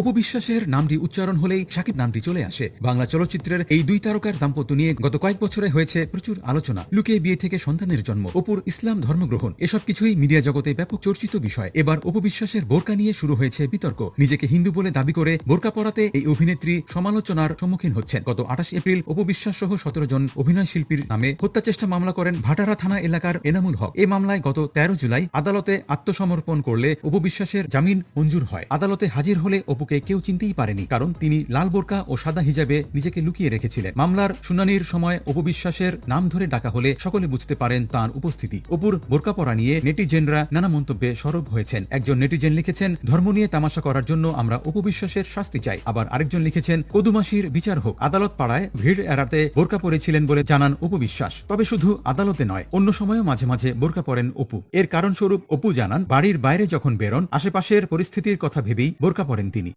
উপবিশ্বাসের নামটি উচ্চারণ হলেই সাকিব নামটি চলে আসে। বাংলা চলচ্চিত্রের এই দুই তারকার দাম্পত্য নিয়ে গত কয়েক বছরে হয়েছে প্রচুর আলোচনা। লুকিয়ে বিয়ে থেকে সন্তানের জন্ম, অপুর ইসলাম ধর্মগ্রহণ, এসব কিছুই মিডিয়া জগতে ব্যাপক চর্চিত বিষয়। এবার উপবিশ্বাসের বোরকা নিয়ে শুরু হয়েছে বিতর্ক। নিজেকে হিন্দু বলে দাবি করে বোরকা পরাতে এই অভিনেত্রী সমালোচনার সম্মুখীন হচ্ছেন। গত আঠাশ এপ্রিল উপবিশ্বাস সহ সতেরো জন অভিনয় শিল্পীর নামে হত্যা চেষ্টা মামলা করেন ভাটারা থানা এলাকার এনামুল হক। এই মামলায় গত তেরো জুলাই আদালতে আত্মসমর্পণ করলে উপবিশ্বাসের জামিন মঞ্জুর হয়। আদালতে হাজির হলে অপুকে কেউ চিনতেই পারেনি, কারণ তিনি লাল বোরকা ও সাদা হিজাবে নিজেকে লুকিয়ে রেখেছিলেন। মামলার শুনানির সময় অপবিশ্বাসের নাম ধরে ডাকা হলে সকলে বুঝতে পারেন তার উপস্থিতি। অপুর বোরকা পরা নিয়ে নেটিজেনরা নানা মন্তব্যে সরব হয়েছেন। একজন নেটিজেন লিখেছেন, ধর্ম নিয়ে তামাশা করার জন্য আমরা অপবিশ্বাসের শাস্তি চাই। আবার আরেকজন লিখেছেন, কদুমাসির বিচার হোক। আদালত পাড়ায় ভিড় এড়াতে বোরকা পরেছিলেন বলে জানান অপবিশ্বাস। তবে শুধু আদালতে নয়, অন্য সময়ও মাঝে মাঝে বোরকা পরেন অপু। এর কারণস্বরূপ অপু জানান, বাড়ির বাইরে যখন বেরোন, আশেপাশের পরিস্থিতির কথা ভেবেই বোরকা পরেন তিনি।